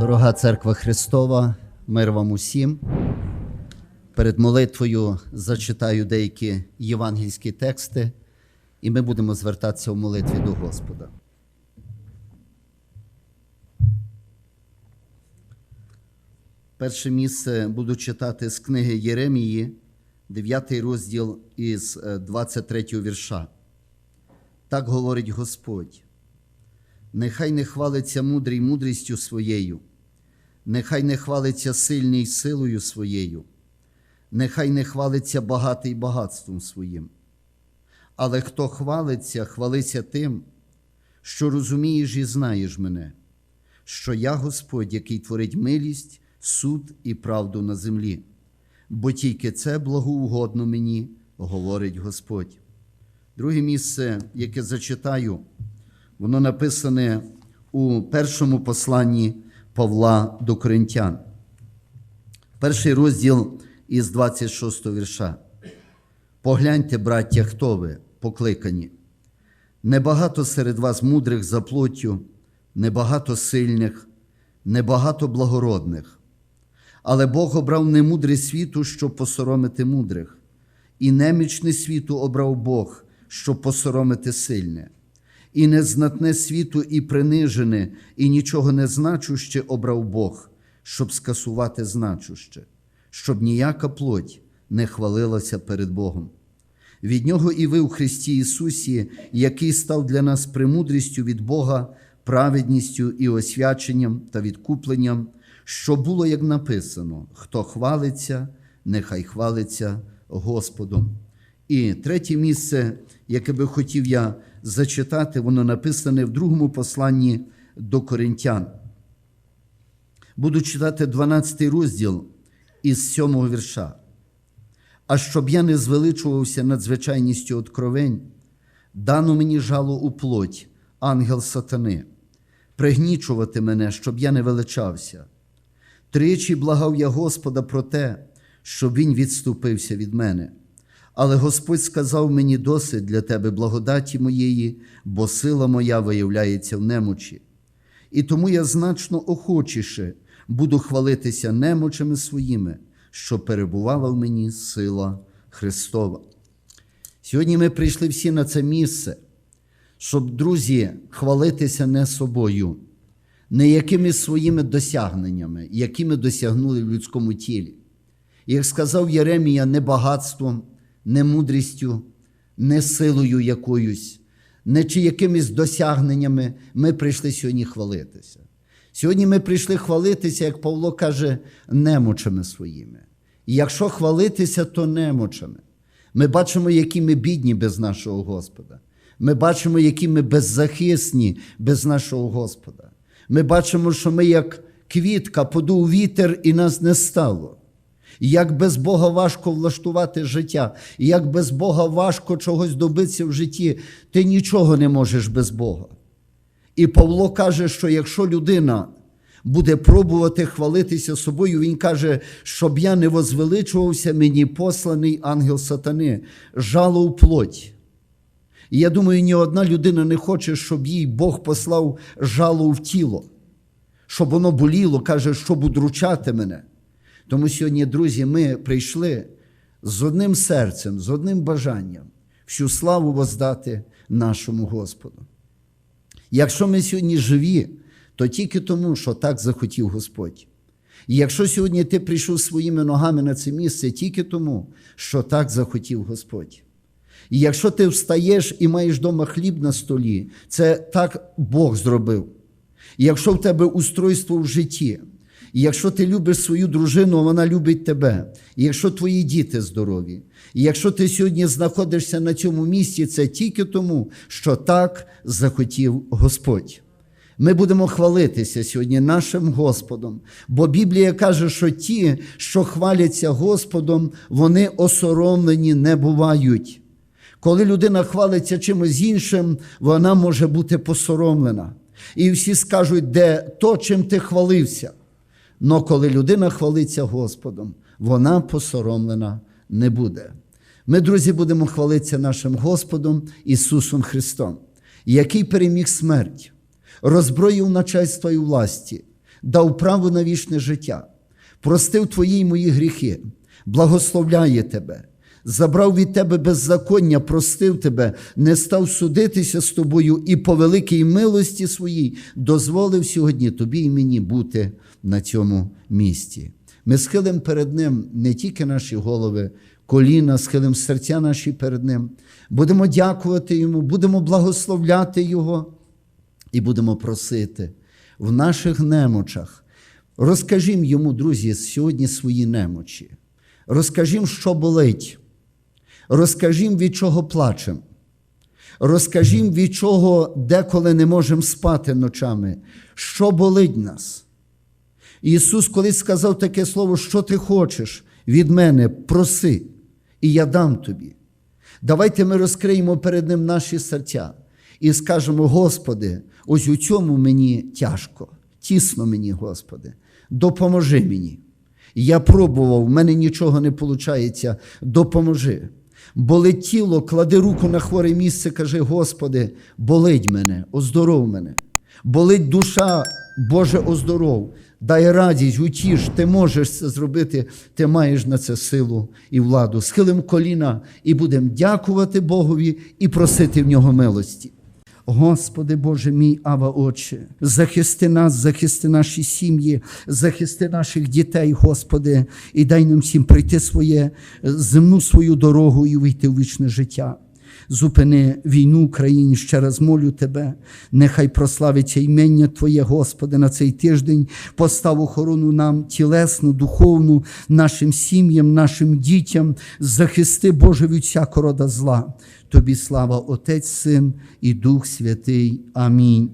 Дорога церква Христова, мир вам усім. Перед молитвою зачитаю деякі євангельські тексти, і ми будемо звертатися в молитві до Господа. Перше місце буду читати з книги Єремії, 9 розділ із е, 23 вірша. Так говорить Господь. Нехай не хвалиться мудрий мудрістю своєю, нехай не хвалиться сильний силою своєю, нехай не хвалиться багатий багатством своїм. Але хто хвалиться, хвалиться тим, що розумієш і знаєш мене, що я Господь, який творить милість, суд і правду на землі, бо тільки це благоугодно мені, говорить Господь. Друге місце, яке зачитаю, Воно написане у першому посланні Павла до Коринтян. Перший розділ із 26 вірша. Погляньте, браття, хто ви, покликані. Небагато серед вас мудрих за плоттю, небагато сильних, небагато благородних. Але Бог обрав немудрий світу, щоб посоромити мудрих, і немічне світу обрав Бог, щоб посоромити сильне і незнатне світу, і принижене, і нічого не значуще обрав Бог, щоб скасувати значуще, щоб ніяка плоть не хвалилася перед Богом. Від Нього і ви у Христі Ісусі, який став для нас премудрістю від Бога, праведністю і освяченням та відкупленням, що було, як написано: хто хвалиться, нехай хвалиться Господом. І третє місце, яке би хотів я зачитати, воно написане в другому посланні до Коринтян. Буду читати 12 розділ із 7 вірша. А щоб я не звеличувався надзвичайністю откровень, дано мені жало у плоть, ангел сатани, пригнічувати мене, щоб я не величався. Тричі благав я Господа про те, щоб він відступився від мене. Але Господь сказав мені досить для тебе благодаті моєї, бо сила моя виявляється в немочі. І тому я значно охочіше буду хвалитися немочами своїми, що перебувала в мені сила Христова. Сьогодні ми прийшли всі на це місце, щоб, друзі, хвалитися не собою, не якимись своїми досягненнями, які ми досягнули в людському тілі. Як сказав Єремія, не багатством не мудрістю, не силою якоюсь, не чи якимись досягненнями ми прийшли сьогодні хвалитися. Сьогодні ми прийшли хвалитися, як Павло каже, немочами своїми. І якщо хвалитися, то немочами. Ми бачимо, які ми бідні без нашого Господа. Ми бачимо, які ми беззахисні без нашого Господа. Ми бачимо, що ми, як квітка, подув вітер і нас не стало. Як без Бога важко влаштувати життя, як без Бога важко чогось добитися в житті, ти нічого не можеш без Бога. І Павло каже, що якщо людина буде пробувати хвалитися собою, він каже, щоб я не возвеличувався, мені посланий ангел сатани, жало у плоть. Я думаю, ні одна людина не хоче, щоб їй Бог послав жало в тіло, щоб воно боліло, каже, щоб удручати мене. Тому сьогодні, друзі, ми прийшли з одним серцем, з одним бажанням всю славу воздати нашому Господу. Якщо ми сьогодні живі, то тільки тому, що так захотів Господь. І якщо сьогодні ти прийшов своїми ногами на це місце, тільки тому, що так захотів Господь. І якщо ти встаєш і маєш вдома хліб на столі, це так Бог зробив. І якщо в тебе устройство в житті, і якщо ти любиш свою дружину, вона любить тебе. І якщо твої діти здорові, і якщо ти сьогодні знаходишся на цьому місці, це тільки тому, що так захотів Господь. Ми будемо хвалитися сьогодні нашим Господом, бо Біблія каже, що ті, що хваляться Господом, вони осоромлені не бувають. Коли людина хвалиться чимось іншим, вона може бути посоромлена. І всі скажуть, де то, чим ти хвалився. Но коли людина хвалиться Господом, вона посоромлена не буде. Ми, друзі, будемо хвалитися нашим Господом Ісусом Христом, який переміг смерть, роззброїв начальства і власті, дав право на вічне життя, простив твої й мої гріхи, благословляє тебе, забрав від тебе беззаконня, простив тебе, не став судитися з тобою і по великій милості своїй дозволив сьогодні тобі і мені бути на цьому місці. Ми схилимо перед Ним не тільки наші голови, коліна, схилимо серця наші перед Ним. Будемо дякувати Йому, будемо благословляти Його і будемо просити в наших немочах. Розкажімо йому, друзі, сьогодні свої немочі. Розкажімо, що болить. Розкажімо, від чого плачемо. Розкажімо, від чого деколи не можемо спати ночами. Що болить нас? Ісус колись сказав таке слово, що ти хочеш від мене, проси, і я дам тобі. Давайте ми розкриємо перед Ним наші серця і скажемо: Господи, ось у цьому мені тяжко, тісно мені, Господи, допоможи мені. Я пробував, в мене нічого не виходить, допоможи. Болить тіло, клади руку на хворе місце, кажи, Господи, болить мене, оздоров мене. Болить душа, Боже, оздоров. Дай радість, утіш, ти можеш це зробити, ти маєш на це силу і владу. Схилим коліна і будемо дякувати Богові і просити в нього милості. Господи Боже мій, Ава Отче, захисти нас, захисти наші сім'ї, захисти наших дітей, Господи, і дай нам всім прийти своє земну свою дорогу і вийти в вічне життя. Зупини війну Україні, ще раз молю Тебе. Нехай прославиться імення Твоє, Господи, на цей тиждень. Постав охорону нам тілесну, духовну, нашим сім'ям, нашим дітям. Захисти, Боже, від всякого рода зла. Тобі слава Отець, Син і Дух Святий. Амінь.